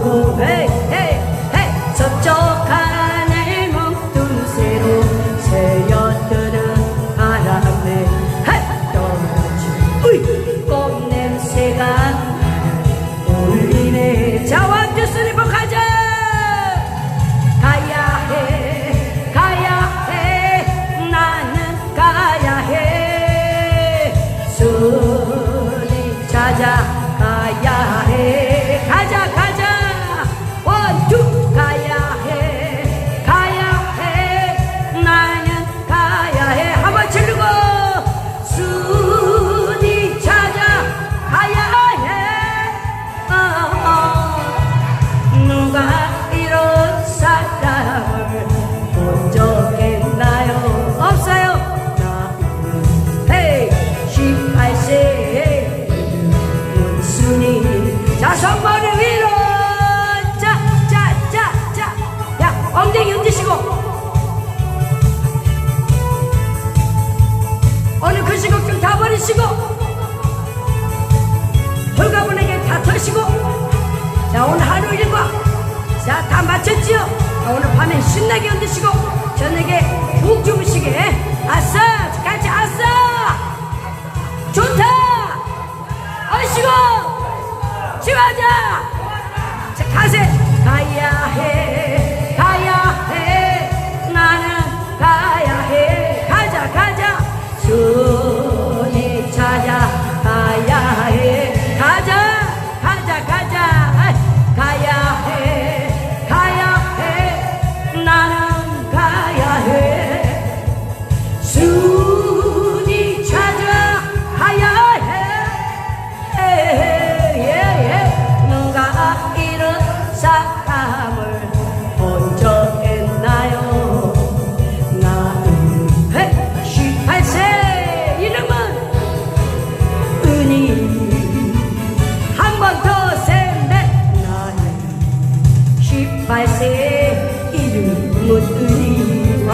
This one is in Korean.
보고 헤이 헤이 헤이 저쪽 하늘 멍뚱 새로 새였더는 바람에 헤이 떨어진. 꽃 냄새가 버리시고 홀가분에게 다 털시고 자 오늘 하루 일과 자 다 마쳤지요? 자, 오늘 밤에 신나게 흔드시고 저녁에 푹 주무시게. 아싸! 같이 아싸! 좋다! 얼씨고! 지화자 자 가세! 가야 해 사람을 본 적 있나요? 나는 18세! 이름은 은희. 한 번더 셋넷 나는 18세. 이름은 은희